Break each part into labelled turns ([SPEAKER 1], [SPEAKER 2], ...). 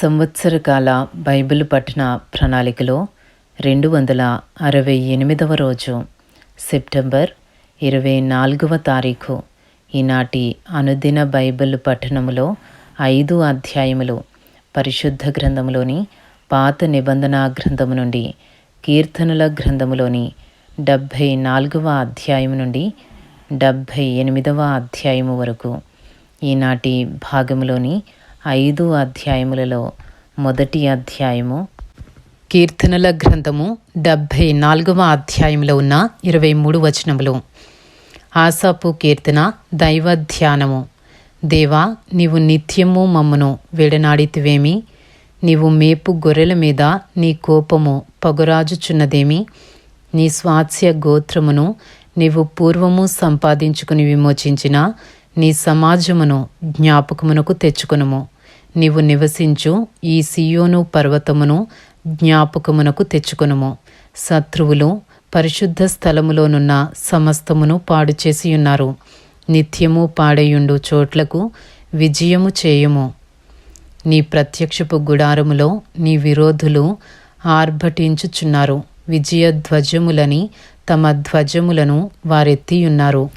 [SPEAKER 1] సంవత్సరకాల Bible పఠన ప్రణాళికలో రెండు వందల అరవై ఎనిమిదవ రోజు సెప్టెంబర్ ఇరవై నాలుగవ తారీఖు ఈనాటి అనుదిన బైబిల్ పఠనములో ఐదు అధ్యాయములు పరిశుద్ధ గ్రంథములోని పాత నిబంధన గ్రంథము నుండి కీర్తనల గ్రంథములోని డెబ్భై నాలుగవ అధ్యాయం నుండి డెబ్భై ఎనిమిదవ అధ్యాయము వరకు ఈనాటి భాగములోని ఐదు అధ్యాయములలో మొదటి అధ్యాయము. కీర్తనల గ్రంథము డెబ్భై నాలుగవ అధ్యాయంలో ఉన్న ఇరవై మూడు వచనములు. ఆసాపు కీర్తన దైవ ధ్యానము దేవా నీవు నిత్యము మమ్మను విడనాడితివేమి? నీవు మేపు గొర్రెల మీద నీ కోపము పగురాజుచున్నదేమి? నీ స్వాస్య గోత్రమును నీవు పూర్వము సంపాదించుకుని విమోచించిన నీ సమాజమును జ్ఞాపకమునకు తెచ్చుకునుము. నీవు నివసించు ఈ సియోను పర్వతమును జ్ఞాపకమునకు తెచ్చుకునుము. శత్రువులు పరిశుద్ధ స్థలములోనున్న సమస్తమును పాడు చేసి ఉన్నారు నిత్యము పాడేయుండు చోట్లకు విజయము చేయము. నీ ప్రత్యక్షపు గుడారములో నీ విరోధులు ఆర్భటించుచున్నారు. విజయ ధ్వజములని తమ ధ్వజములను వారెత్తియున్నారు.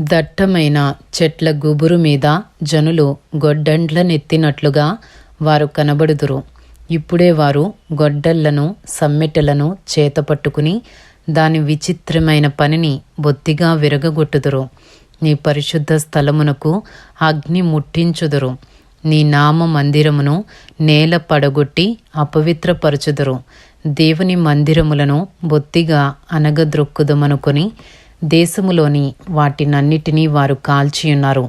[SPEAKER 1] దట్టమైన చెట్ల గుబురు మీద జనులు గొడ్డండ్లనెత్తినట్లుగా వారు కనబడుదురు. ఇప్పుడే వారు గొడ్డళ్ళను సమ్మెటలను చేతపట్టుకుని దాని విచిత్రమైన పనిని బొత్తిగా విరగగొట్టుదురు. నీ పరిశుద్ధ స్థలమునకు అగ్ని ముట్టించుదురు. నీ నామ మందిరమును నేల పడగొట్టి అపవిత్రపరచుదురు. దేవుని మందిరములను బొత్తిగా అనగద్రొక్కుదమనుకొని దేశములోని వాటినన్నిటినీ వారు కాల్చియున్నారు.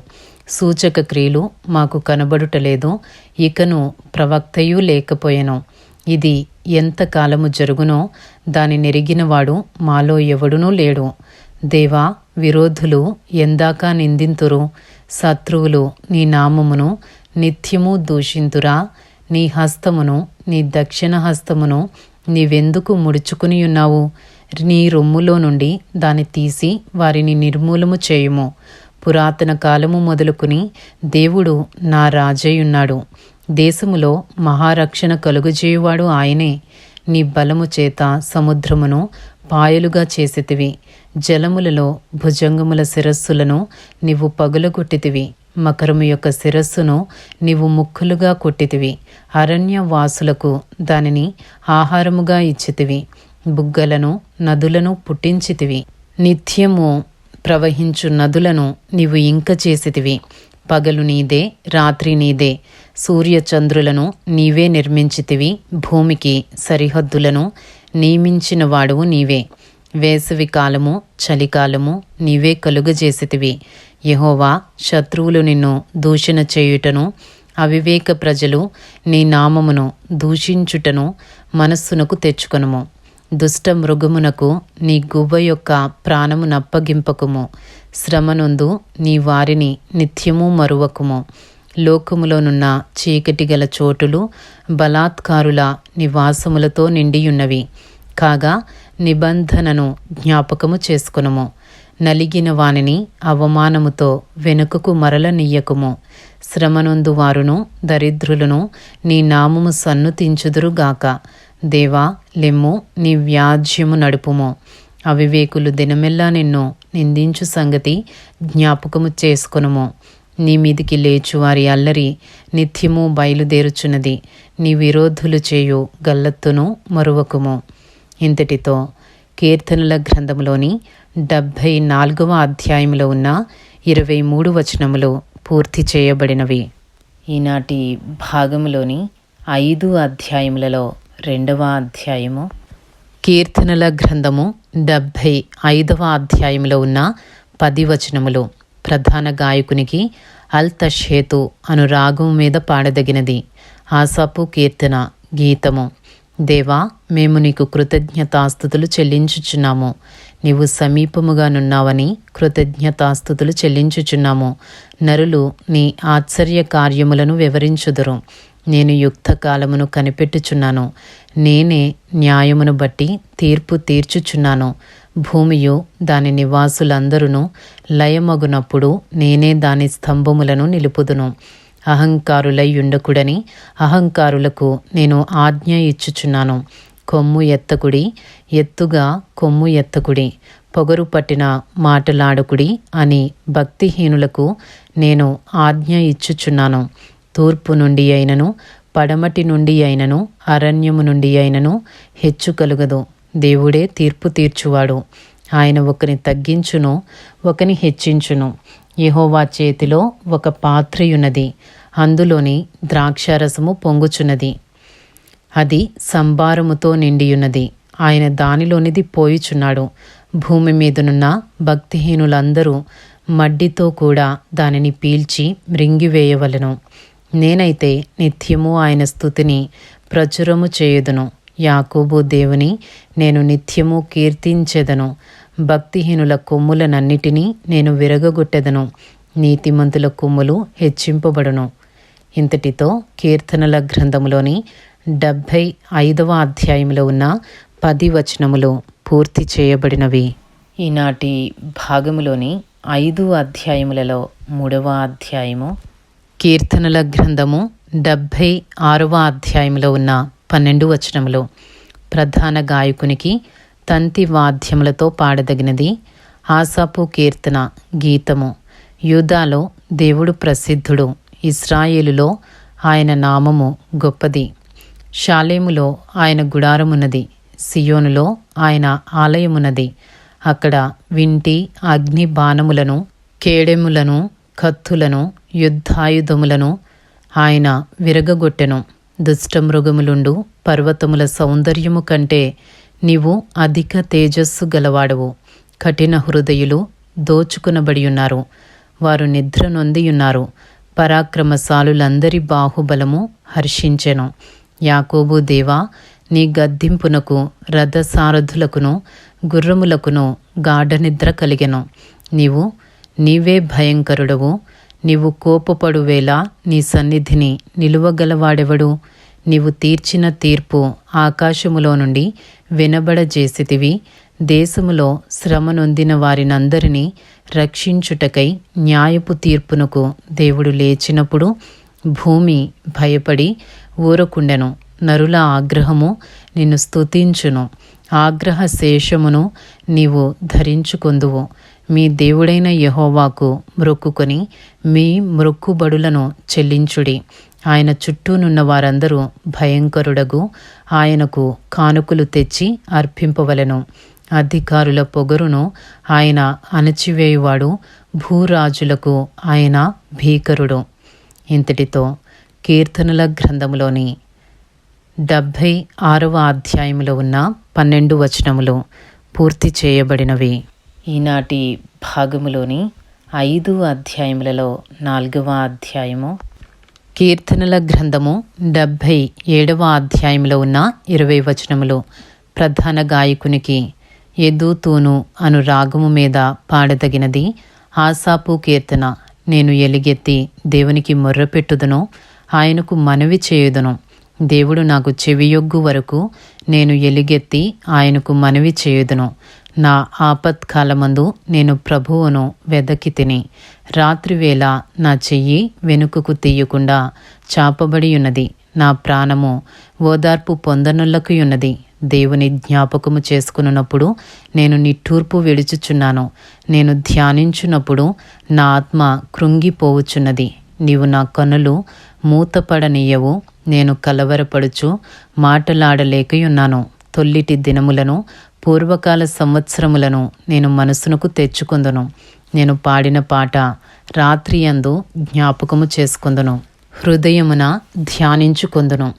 [SPEAKER 1] సూచక క్రియలు మాకు కనబడుటలేదు ఇకను ప్రవక్తయు లేకపోయెను. ఇది ఎంతకాలము జరుగునో దాని నెరిగినవాడు మాలో ఎవడునూ లేడు. దేవా విరోధులు ఎందాక నిందింతురు శత్రువులు నీ నామమును నిత్యము దూషింతురా. నీ హస్తమును నీ దక్షిణ హస్తమును నీవెందుకు ముడుచుకుని ఉన్నావు నీ రొమ్ములో నుండి దాన్ని తీసి వారిని నిర్మూలము చేయుము. పురాతన కాలము మొదలుకుని దేవుడు నా రాజయ్యున్నాడు. దేశములో మహారక్షణ కలుగుజేయువాడు ఆయనే. నీ బలము చేత సముద్రమును పాయలుగా చేసితివి. జలములలో భుజంగముల శిరస్సులను నీవు పగులగొట్టితివి. మకరము యొక్క శిరస్సును నీవు ముక్కులుగా కొట్టితివి. అరణ్య వాసులకు దానిని ఆహారముగా ఇచ్చితివి. బుగ్గలను నదులను పుట్టించితివి. నిత్యము ప్రవహించు నదులను నీవు ఇంక చేసితివి. పగలు నీదే రాత్రి నీదే. సూర్యచంద్రులను నీవే నిర్మించితివి. భూమికి సరిహద్దులను నియమించిన వాడువు నీవే. వేసవి కాలము చలికాలము నీవే కలుగజేసితివి. యహోవా శత్రువులు నిన్ను దూషణ చేయుటను అవివేక ప్రజలు నీ నామమును దూషించుటను మనస్సునకు తెచ్చుకొనుము. దుష్ట మృగమునకు నీ గువ్వ యొక్క ప్రాణము నప్పగింపకుము. శ్రమనుందు నీ వారిని నిత్యము మరువకుము. లోకములోనున్న చీకటి గల చోటులు బలాత్కారుల నివాసములతో నిండియున్నవి. కాగా నిబంధనను జ్ఞాపకము చేసుకునుము. నలిగిన వానిని అవమానముతో వెనుకకు మరల నీయకుము శ్రమనొందు వారును దరిద్రులను నీ నామము సన్నుతించుదురుగాక. దేవా లెమ్ము నీ వ్యాజ్యము నడుపుము. అవివేకులు దినమెల్లా నిన్ను నిందించు సంగతి జ్ఞాపకము చేసుకునుము. నీ మీదికి లేచు వారి అల్లరి నిత్యము బయలుదేరుచున్నది. నీ విరోధులు చేయు గల్లత్తును మరువకుము. ఇంతటితో కీర్తనల గ్రంథములోని డెబ్భై నాలుగవ అధ్యాయంలో ఉన్న ఇరవై మూడు వచనములు పూర్తి చేయబడినవి. ఈనాటి భాగములోని ఐదు అధ్యాయములలో రెండవ అధ్యాయము. కీర్తనల గ్రంథము డెబ్భై ఐదవ అధ్యాయంలో ఉన్న పది వచనములు. ప్రధాన గాయకునికి అల్ తషేతు అను రాగం మీద పాడదగినది. ఆసాపు కీర్తన గీతము. దేవా మేము నీకు కృతజ్ఞతాస్థుతులు చెల్లించుచున్నాము. నీవు సమీపముగా నున్నావని కృతజ్ఞతాస్థుతులు చెల్లించుచున్నాము. నరులు నీ ఆశ్చర్య కార్యములను వివరించుదురు. నేను యుక్తకాలమును కనిపెట్టుచున్నాను. నేనే న్యాయమును బట్టి తీర్పు తీర్చుచున్నాను. భూమియు దాని నివాసులందరూ లయమగునప్పుడు నేనే దాని స్తంభములను నిలుపుదును. అహంకారులై ఉండకుడని అహంకారులకు నేను ఆజ్ఞ ఇచ్చుచున్నాను. కొమ్ము ఎత్తకుడి ఎత్తుగా కొమ్ము ఎత్తకుడి పొగరు పట్టిన మాటలాడకుడి అని భక్తిహీనులకు నేను ఆజ్ఞ ఇచ్చుచున్నాను. తూర్పు నుండి అయినను పడమటి నుండి అయినను అరణ్యము నుండి అయినను హెచ్చు కలుగదు. దేవుడే తీర్పు తీర్చువాడు. ఆయన ఒకని తగ్గించును ఒకని హెచ్చించును. యహోవా చేతిలో ఒక పాత్రయున్నది. అందులోని ద్రాక్షారసము పొంగుచున్నది. అది సంభారముతో నిండియున్నది. ఆయన దానిలోనిది పోయిచున్నాడు. భూమి మీదనున్న భక్తిహీనులందరూ మడ్డితో కూడా దానిని పీల్చి మృంగివేయవలను. నేనైతే నిత్యము ఆయన స్థుతిని ప్రచురము చేయుదును. యాకోబు దేవుని నేను నిత్యము కీర్తించెదను. భక్తిహీనుల కొమ్ములనన్నిటినీ నేను విరగగొట్టెదను. నీతిమంతుల కొమ్ములు హెచ్చింపబడును. ఇంతటితో కీర్తనల గ్రంథములోని డెబ్భై ఐదవ అధ్యాయంలో ఉన్న పది వచనములు పూర్తి చేయబడినవి. ఈనాటి భాగములోని ఐదు అధ్యాయములలో మూడవ అధ్యాయము కీర్తనల గ్రంథము డెబ్భై ఆరవ అధ్యాయంలో ఉన్న పన్నెండు వచనములు. ప్రధాన గాయకునికి తంతి వాద్యములతో పాడదగినది ఆసాపు కీర్తన గీతము. యూదాలో దేవుడు ప్రసిద్ధుడు ఇస్రాయేలులో ఆయన నామము గొప్పది. షాలేములో ఆయన గుడారమున్నది సియోనులో ఆయన ఆలయమున్నది. అక్కడ వింటి అగ్ని బాణములను కేడెములను కత్తులను యుద్ధాయుధములను ఆయన విరగగొట్టెను. దుష్టమృగములుండు పర్వతముల సౌందర్యము కంటే నీవు అధిక తేజస్సు గలవాడవు. కఠిన హృదయులు దోచుకునబడి ఉన్నారు వారు నిద్ర నొందియున్నారు. పరాక్రమశాలులందరి బాహుబలము హర్షించెను. యాకోబు దేవా నీ గద్దింపునకు రథసారథులకును గుర్రములకును గాఢనిద్ర కలిగెను. నీవు నీవే భయంకరుడవు. నీవు కోపపడువేలా నీ సన్నిధిని నిలువగలవాడెవడు? నీవు తీర్చిన తీర్పు ఆకాశములో నుండి వినబడజేసితివి. దేశములో శ్రమ నొందిన వారినందరినీ రక్షించుటకై న్యాయపు తీర్పునకు దేవుడు లేచినప్పుడు భూమి భయపడి ఊరకుండెను. నరుల ఆగ్రహము నిన్ను స్తుతించును. ఆగ్రహ శేషమును నీవు ధరించుకొందువు. మీ దేవుడైన యహోవాకు మ్రొక్కుకొని మీ మ్రొక్కుబడులను చెల్లించుడి. ఆయన చుట్టూనున్న వారందరూ భయంకరుడగు ఆయనకు కానుకలు తెచ్చి అర్పింపవలెను. అధికారుల పొగరును ఆయన అణచివేయువాడు భూరాజులకు ఆయన భీకరుడు. ఇంతటితో కీర్తనల గ్రంథములోని డెబ్భై ఆరవ అధ్యాయములో ఉన్న పన్నెండు వచనములు పూర్తి చేయబడినవి. ఈనాటి భాగములోని ఐదు అధ్యాయములలో నాలుగవ అధ్యాయము కీర్తనల గ్రంథము డెబ్భై ఏడవ అధ్యాయంలో ఉన్న ఇరవై వచనములు ప్రధాన గాయకునికి ఎదుతూను అను రాగము మీద పాడదగినది. ఆసాపు కీర్తన నేను ఎలిగెత్తి దేవునికి మొర్రపెట్టుదును ఆయనకు మనవి చేయుదును. దేవుడు నాకు చెవియొగ్గు వరకు నేను ఎలుగెత్తి ఆయనకు మనవి చేయుదును. నా ఆపత్కాలమందు నేను ప్రభువును వెదకి తిని రాత్రివేళ నా చెయ్యి వెనుకకు తీయకుండా చాపబడి ఉన్నది నా ప్రాణము ఓదార్పు పొందనులకు ఉన్నది దేవుని జ్ఞాపకము చేసుకున్నప్పుడు నేను నిట్టూర్పు విడుచుచున్నాను. నేను ధ్యానించున్నప్పుడు నా ఆత్మ కృంగిపోవుచున్నది నీవు నా కనులు మూతపడనీయవు. నేను కలవరపడుచు మాటలాడలేకయున్నాను. తొల్లిటి దినములను పూర్వకాల సంవత్సరములను నేను మనసునకు తెచ్చుకుందును. నేను పాడిన పాట రాత్రి అందు జ్ఞాపకము చేసుకుందును. హృదయమున ధ్యానించుకొందును.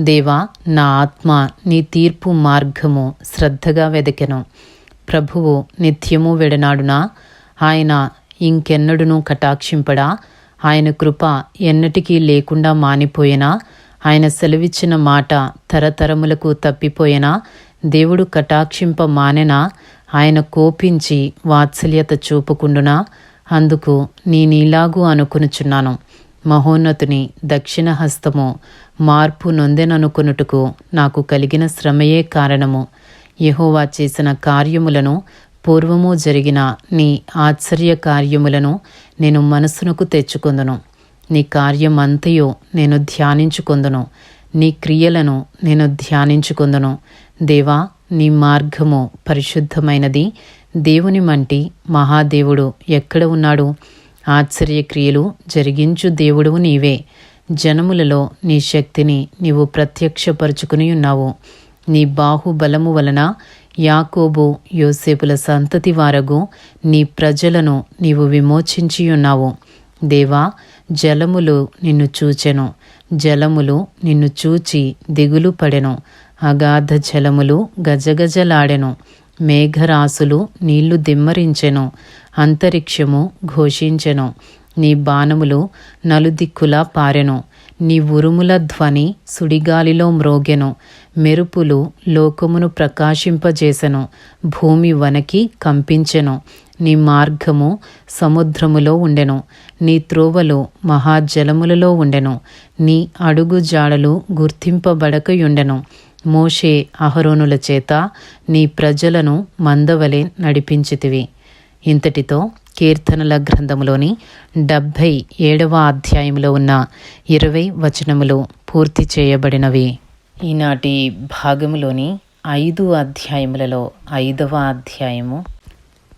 [SPEAKER 1] దేవా నా ఆత్మ నీ తీర్పు మార్గము శ్రద్ధగా వెదకెను. ప్రభువు నిత్యము వెడనాడునా? ఆయన ఇంకెన్నడును కటాక్షింపడా? ఆయన కృప ఎన్నటికీ లేకుండా మానిపోయినా? ఆయన సెలవిచ్చిన మాట తరతరములకు తప్పిపోయినా? దేవుడు కటాక్షింప మానెనా ఆయన కోపించి వాత్సల్యత చూపుకుండునా? అందుకు నేనీలాగూ అనుకునుచున్నాను. మహోన్నతుని దక్షిణ హస్తము మార్పు నొందెననుకొనుటకు నాకు కలిగిన శ్రమయే కారణము. యహోవా చేసిన కార్యములను పూర్వము జరిగిన నీ ఆశ్చర్య కార్యములను నేను మనసునకు తెచ్చుకుందును. నీ కార్యమంతయు నేను ధ్యానించుకొందును. నీ క్రియలను నేను ధ్యానించుకొందును. దేవా నీ మార్గము పరిశుద్ధమైనది. దేవుని మంటి మహాదేవుడు ఎక్కడ ఉన్నాడు? ఆశ్చర్యక్రియలు జరిగించు దేవుడు నీవే. జనములలో నీ శక్తిని నీవు ప్రత్యక్షపరుచుకుని ఉన్నావు. నీ బాహుబలము వలన యాకోబు యోసేపుల సంతతి వారగు నీ ప్రజలను నీవు విమోచించి ఉన్నావు. దేవా జలములు నిన్ను చూచెను. జలములు నిన్ను చూచి దిగులు పడెను. అగాధ జలములు గజగజలాడెను. మేఘరాసులు నీళ్ళు దిమ్మరించెను. అంతరిక్షము ఘోషించెను. నీ బాణములు నలుదిక్కులా పారెను. నీ ఉరుముల ధ్వని సుడిగాలిలో మ్రోగెను. మెరుపులు లోకమును ప్రకాశింపజేసెను. భూమి వనకి కంపించెను. నీ మార్గము సముద్రములో ఉండెను. నీ త్రోవలు మహాజలములలో ఉండెను. నీ అడుగు జాడలు గుర్తింపబడకయుండెను. మోషే అహరోనుల చేత నీ ప్రజలను మందవలే నడిపించితివి. ఇంతటితో కీర్తనల గ్రంథములోని డెబ్భై ఏడవ అధ్యాయంలో ఉన్న ఇరవై వచనములు పూర్తి చేయబడినవి. ఈనాటి భాగములోని ఐదు అధ్యాయములలో ఐదవ అధ్యాయము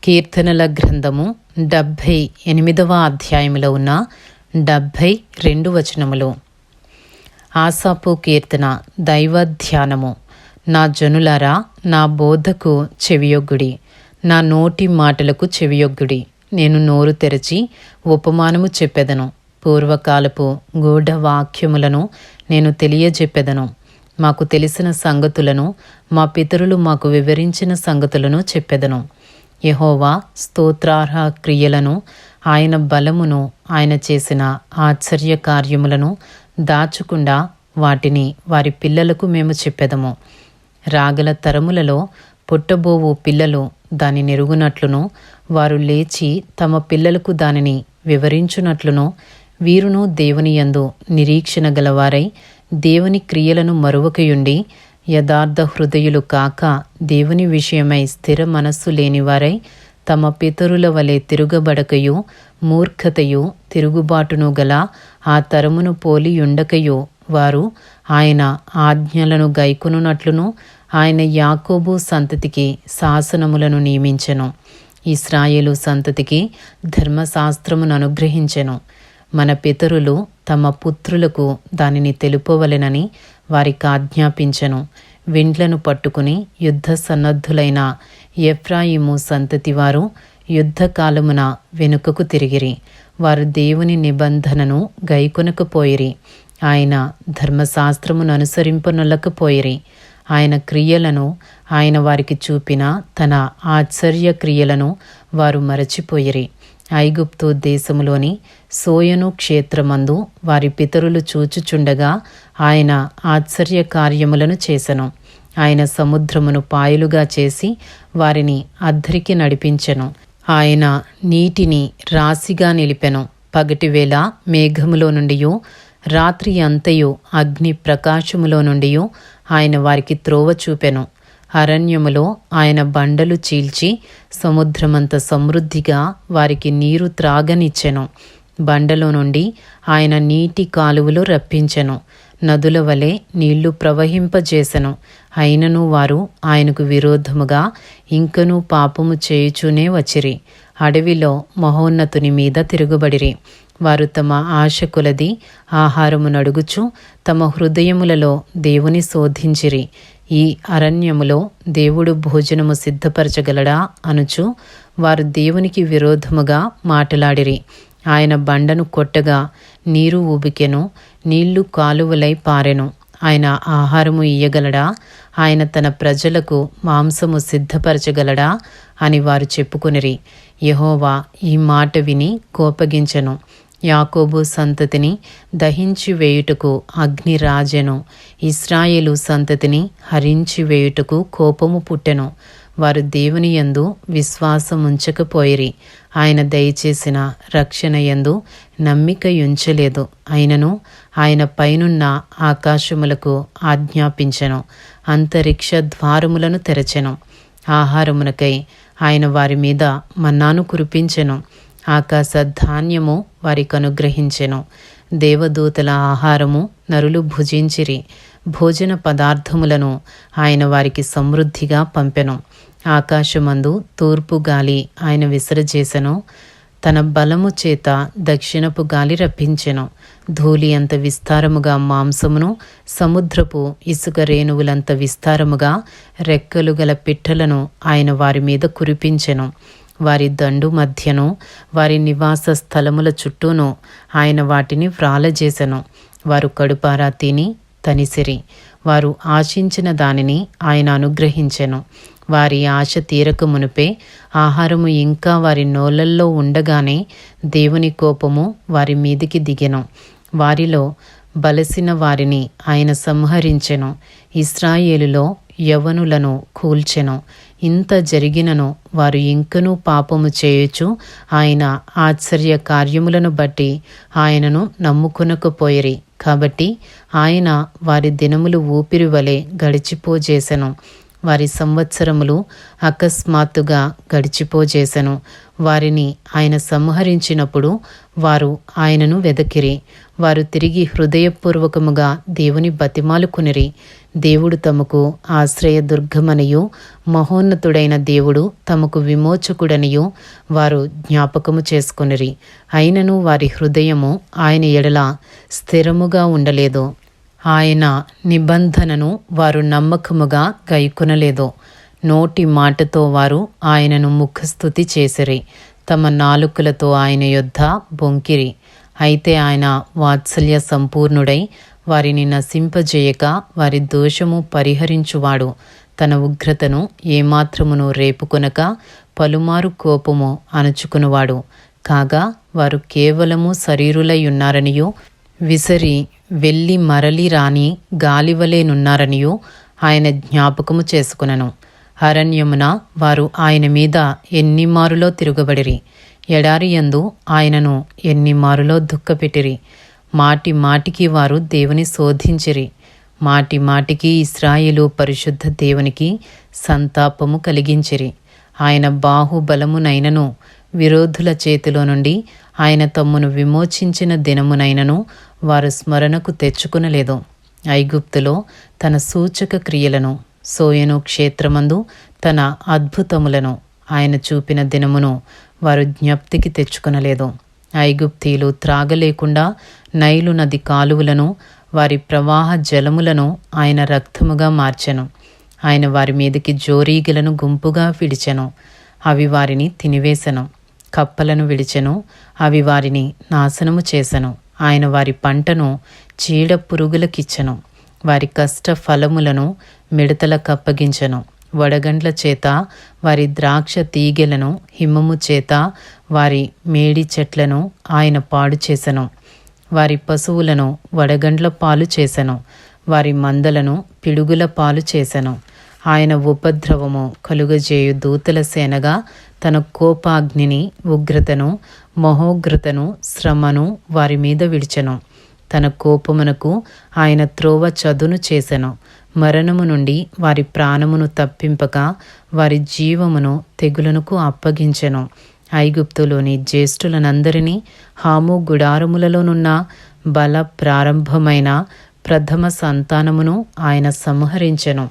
[SPEAKER 1] కీర్తనల గ్రంథము డెబ్భై ఎనిమిదవ అధ్యాయంలో ఉన్న డెబ్భై రెండు వచనములు. ఆసాపు కీర్తన దైవ ధ్యానము. నా జనులారా నా బోధకు చెవియొగ్గుడి. నా నోటి మాటలకు చెవియొగ్గుడి. నేను నోరు తెరచి ఉపమానము చెప్పెదను. పూర్వకాలపు గూఢ వాక్యములను నేను తెలియజెప్పెదను. మాకు తెలిసిన సంగతులను మా పితరులు మాకు వివరించిన సంగతులను చెప్పెదను. యహోవా స్తోత్రార్హ క్రియలను ఆయన బలమును ఆయన చేసిన ఆశ్చర్య కార్యములను దాచకుండా వాటిని వారి పిల్లలకు మేము చెప్పెదము. రాగల తరములలో పుట్టబోవు పిల్లలు దాని నెరుగునట్లును వారు లేచి తమ పిల్లలకు దానిని వివరించునట్లును వీరును దేవుని యందు నిరీక్షణ గలవారై దేవుని క్రియలను మరువకయుండి యథార్థ హృదయులు కాక దేవుని విషయమై స్థిర మనస్సు లేనివారై తమ పితరుల వలె తిరుగబడకయో మూర్ఖతయో తిరుగుబాటును గల ఆ తరమును పోలి వారు ఆయన ఆజ్ఞలను గైకొనున్నట్లును ఆయన యాకోబు సంతతికి శాసనములను నియమించెను. ఇస్రాయేలు సంతతికి ధర్మశాస్త్రమును అనుగ్రహించెను. మన పితరులు తమ పుత్రులకు దానిని తెలుపవలెనని వారికి ఆజ్ఞాపించెను. విండ్లను పట్టుకుని యుద్ధ సన్నద్ధులైన ఎఫ్రాయిము సంతతి వారు యుద్ధకాలమున వెనుకకు తిరిగిరి. వారు దేవుని నిబంధనను గైకొనకపోయిరి. ఆయన ధర్మశాస్త్రమును అనుసరింపనొల్లకపోయిరి ఆయన క్రియలను ఆయన వారికి చూపిన తన ఆశ్చర్య క్రియలను వారు మరచిపోయిరి. ఐగుప్తు దేశములోని సోయను క్షేత్రమందు వారి పితరులు చూచుచుండగా ఆయన ఆశ్చర్య కార్యములను చేసెను. ఆయన సముద్రమును పాయలుగా చేసి వారిని అద్దరికి నడిపించెను. ఆయన నీటిని రాశిగా నిలిపెను. పగటివేళ మేఘములో నుండియో రాత్రి అంతయు అగ్ని ప్రకాశములో నుండియో ఆయన వారికి త్రోవ చూపెను. అరణ్యములో ఆయన బండలు చీల్చి సముద్రమంత సమృద్ధిగా వారికి నీరు త్రాగనిచ్చెను. బండలో నుండి ఆయన నీటి కాలువలు రప్పించెను. నదుల వలె నీళ్ళు ప్రవహింపజేసెను. అయినను వారు ఆయనకు విరోధముగా ఇంకనూ పాపము చేయుచూనే వచ్చిరి. అడవిలో మహోన్నతుని మీద తిరుగుబడిరి. వారు తమ ఆశ కొలది ఆహారము నడుగుచు తమ హృదయములలో దేవుని శోధించిరి. ఈ అరణ్యములో దేవుడు భోజనము సిద్ధపరచగలడా అనుచు వారు దేవునికి విరోధముగా మాటలాడిరి. ఆయన బండను కొట్టగా నీరు ఊబికెను నీళ్ళు కాలువలై పారెను. ఆయన ఆహారము ఇయ్యగలడా? ఆయన తన ప్రజలకు మాంసము సిద్ధపరచగలడా? అని వారు చెప్పుకొనిరి. యహోవా ఈ మాట విని కోపగించెను. యాకోబు సంతతిని దహించి వేయుటకు అగ్ని రాజెను ఇస్రాయేలు సంతతిని హరించి వేయుటకు కోపము పుట్టెను. వారు దేవుని యందు విశ్వాసముంచకపోయిరి. ఆయన దయచేసిన రక్షణ యందు నమ్మిక ఉంచలేదు అయినను ఆయన పైనున్న ఆకాశములకు ఆజ్ఞాపించెను. అంతరిక్ష ద్వారములను తెరచెను. ఆహారమునకై ఆయన వారి మీద మన్నాను కురిపించెను. ఆకాశ ధాన్యము వారికి అనుగ్రహించెను. దేవదూతల ఆహారము నరులు భుజించిరి. భోజన పదార్థములను ఆయన వారికి సమృద్ధిగా పంపెను. ఆకాశమందు తూర్పు గాలి ఆయన విసరజేసెను. తన బలము చేత దక్షిణపు గాలి రప్పించెను. ధూళి అంత విస్తారముగా మాంసమును సముద్రపు ఇసుక రేణువులంత విస్తారముగా రెక్కలు గల పిట్టలను ఆయన వారి మీద కురిపించెను. వారి దండు మధ్యను వారి నివాస స్థలముల చుట్టూను ఆయన వాటిని వ్రాలజేసెను. వారు కడుపారా తిని తనిసిరి. వారు ఆశించిన దానిని ఆయన అనుగ్రహించెను. వారి ఆశ తీరక మునుపే ఆహారము ఇంకా వారి నోళ్ళల్లో ఉండగానే దేవుని కోపము వారి మీదికి దిగెను. వారిలో బలసిన వారిని ఆయన సంహరించెను. ఇస్రాయేలులో యవనులను కూల్చెను. ఇంత జరిగినను వారు ఇంకనూ పాపము చేయొచ్చు ఆయన ఆశ్చర్య కార్యములను బట్టి ఆయనను నమ్ముకునకపోయిరి కాబట్టి ఆయన వారి దినములు ఊపిరి వలె గడిచిపోజేసెను. వారి సంవత్సరములు అకస్మాత్తుగా గడిచిపోజేసెను. వారిని ఆయన సంహరించినప్పుడు వారు ఆయనను వెదకిరి. వారు తిరిగి హృదయపూర్వకముగా దేవుని బతిమాలుకునిరి. దేవుడు తమకు ఆశ్రయదుర్గమనియు మహోన్నతుడైన దేవుడు తమకు విమోచకుడనియు వారు జ్ఞాపకము చేసుకునిరి. అయినను వారి హృదయము ఆయన ఎడల స్థిరముగా ఉండలేదు. ఆయన నిబంధనను వారు నమ్మకముగా గైకొనలేదు. నోటి మాటతో వారు ఆయనను ముఖస్థుతి చేసిరి. తమ నాలుకలతో ఆయన యొద్ద బొంకిరి. అయితే ఆయన వాత్సల్య సంపూర్ణుడై వారిని నశింపజేయక వారి దోషము పరిహరించువాడు. తన ఉగ్రతను ఏమాత్రమును రేపుకొనక పలుమారు కోపము అణుచుకునివాడు. కాగా వారు కేవలము శరీరులై ఉన్నారనియో విసరి వెళ్ళి మరలి రాని గాలివలేనున్నారనియో ఆయన జ్ఞాపకము చేసుకునను. అరణ్యమున వారు ఆయన మీద ఎన్ని మారులో తిరుగబడిరి. ఎడారి యందు ఆయనను ఎన్ని మారులో దుఃఖపెట్టిరి. మాటి మాటికి వారు దేవుని శోధించిరి. మాటి మాటికి ఇస్రాయిలు పరిశుద్ధ దేవునికి సంతాపము కలిగించిరి. ఆయన బాహుబలమునైనను విరోధుల చేతిలో నుండి ఆయన తమ్మును విమోచించిన దినమునైనను వారు స్మరణకు తెచ్చుకునలేదు. ఐగుప్తులో తన సూచక క్రియలను సోయను క్షేత్రమందు తన అద్భుతములను ఆయన చూపిన దినమును వారు జ్ఞప్తికి తెచ్చుకునలేదు. ఐగుప్తీలు త్రాగలేకుండా నైలు నది కాలువలను వారి ప్రవాహ జలములను ఆయన రక్తముగా మార్చెను. ఆయన వారి మీదకి జోరీగలను గుంపుగా విడిచెను. అవి వారిని తినివేశను కప్పలను విడిచెను అవి వారిని నాశనము చేసెను. ఆయన వారి పంటను చీడ పురుగులకిచ్చెను. వారి కష్ట ఫలములను మిడతల కప్పగించెను. వడగండ్ల చేత వారి ద్రాక్ష తీగెలను హిమము చేత వారి మేడి చెట్లను ఆయన పాడు చేసెను. వారి పశువులను వడగండ్ల పాలు చేసెను. వారి మందలను పిడుగుల పాలు చేసెను. ఆయన ఉపద్రవము కలుగజేయు దూతల సేనగా తన కోపాగ్నిని ఉగ్రతను మహోగ్రతను శ్రమను వారి మీద విడిచెను. తన కోపమునకు ఆయన త్రోవ చదును చేసెను. మరణము నుండి వారి ప్రాణమును తప్పింపక వారి జీవమును తెగులనుకు అప్పగించెను. ఐగుప్తులోని జ్యేష్ఠులనందరినీ హాము గుడారములలోనున్న బల ప్రారంభమైన ప్రథమ సంతానమును ఆయన సంహరించెను.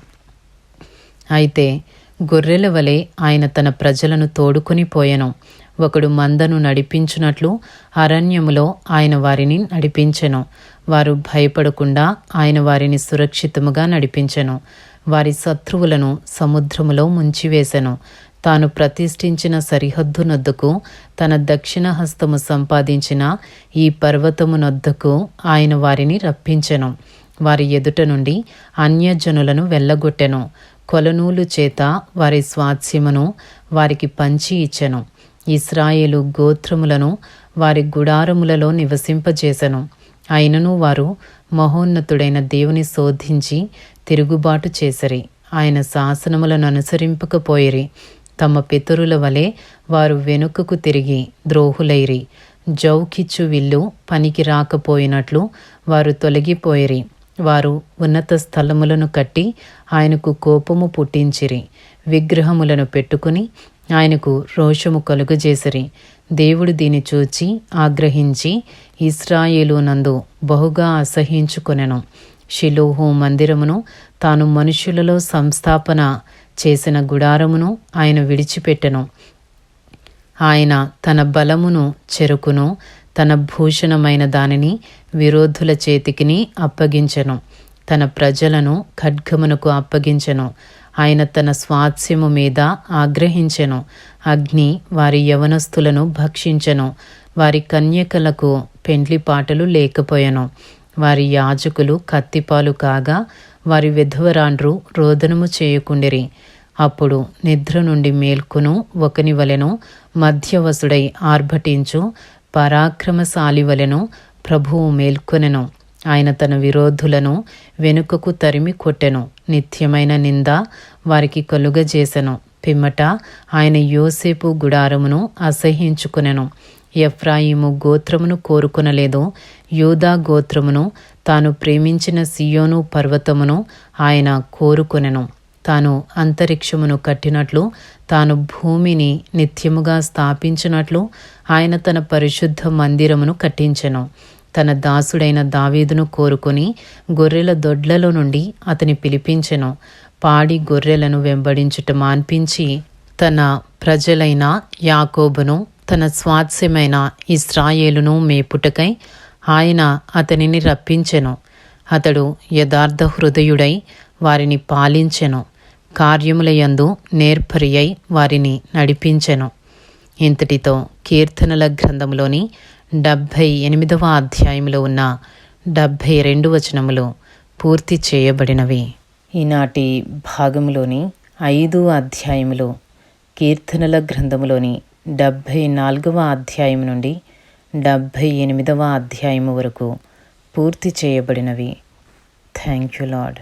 [SPEAKER 1] అయితే గొర్రెల వలె ఆయన తన ప్రజలను తోడుకొని పోయెను. ఒకడు మందను నడిపించునట్లు అరణ్యములో ఆయన వారిని నడిపించెను. వారు భయపడకుండా ఆయన వారిని సురక్షితముగా నడిపించెను. వారి శత్రువులను సముద్రములో ముంచివేశెను తాను ప్రతిష్ఠించిన సరిహద్దునొద్దకు తన దక్షిణ హస్తము సంపాదించిన ఈ పర్వతమునొద్దకు ఆయన వారిని రప్పించెను. వారి ఎదుట నుండి అన్యజనులను వెళ్ళగొట్టెను. కొలనూలు చేత వారి స్వాస్యమును వారికి పంచి ఇచ్చెను ఇస్రాయేలు గోత్రములను వారి గుడారములలో నివసింపజేసెను. అయినను వారు మహోన్నతుడైన దేవుని శోధించి తిరుగుబాటు చేసరి. ఆయన శాసనములను అనుసరింపకపోయిరి. తమ పితరుల వలె వారు వెనుకకు తిరిగి ద్రోహులైరి. జౌకిచ్చు విల్లు పనికి రాకపోయినట్లు వారు తొలగిపోయిరి. వారు ఉన్నత స్థలములను కట్టి ఆయనకు కోపము పుట్టించిరి విగ్రహములను పెట్టుకుని ఆయనకు రోషము కలుగజేసిరి. దేవుడు దీని చూచి ఆగ్రహించి ఇస్రాయేలు నందు బహుగా అసహించుకొనెను షిలోహు మందిరమును తాను మనుషులలో సంస్థాపన చేసిన గుడారమును ఆయన విడిచిపెట్టెను. ఆయన తన బలమును చెరుకును తన భూషణమైన దానిని విరోధుల చేతికిని అప్పగించెను. తన ప్రజలను ఖడ్గమునకు అప్పగించెను. ఆయన తన స్వాస్యము మీద ఆగ్రహించెను. అగ్ని వారి యవనస్తులను భక్షించెను. వారి కన్యకలకు పెండ్లి పాటలు లేకపోయెను. వారి యాజకులు కత్తిపాలు కాగా వారి విధవరాండ్రు రోదనము చేయకుండిరి. అప్పుడు నిద్ర నుండి మేల్కును ఒకని వలెను మధ్యవసుడై ఆర్భటించు పరాక్రమశాలి వలెను ప్రభువు మేల్కొనెను ఆయన తన విరోధులను వెనుకకు తరిమి కొట్టెను. నిత్యమైన నింద వారికి కలుగజేసెను. పిమ్మట ఆయన యోసేపు గుడారమును అసహ్యించుకునెను. ఎఫ్రాయిము గోత్రమును కోరుకునలేదు. యూదా గోత్రమును తాను ప్రేమించిన సియోను పర్వతమును ఆయన కోరుకొనెను. తాను అంతరిక్షమును కట్టినట్లు తాను భూమిని నిత్యముగా స్థాపించినట్లు ఆయన తన పరిశుద్ధ మందిరమును కట్టించెను. తన దాసుడైన దావీదును కోరుకొని గొర్రెల దొడ్లలో నుండి అతని పిలిపించెను. పాడి గొర్రెలను వెంబడించుట మాన్పించి తన ప్రజలైన యాకోబును తన స్వాస్యమైన ఇస్రాయేలును మేపుటకై ఆయన అతనిని రప్పించెను. అతడు యథార్థ హృదయుడై వారిని పాలించెను. కార్యములయందు నేర్పరియై వారిని నడిపించెను. ఇంతటితో కీర్తనల గ్రంథములోని డెబ్భై ఎనిమిదవ అధ్యాయంలో ఉన్న డెబ్భై రెండు వచనములు పూర్తి చేయబడినవి. ఈనాటి భాగములోని ఐదు అధ్యాయములు కీర్తనల గ్రంథములోని డెబ్భై నాలుగవ అధ్యాయం నుండి డెబ్భై ఎనిమిదవ అధ్యాయము వరకు పూర్తి చేయబడినవి. Thank you lord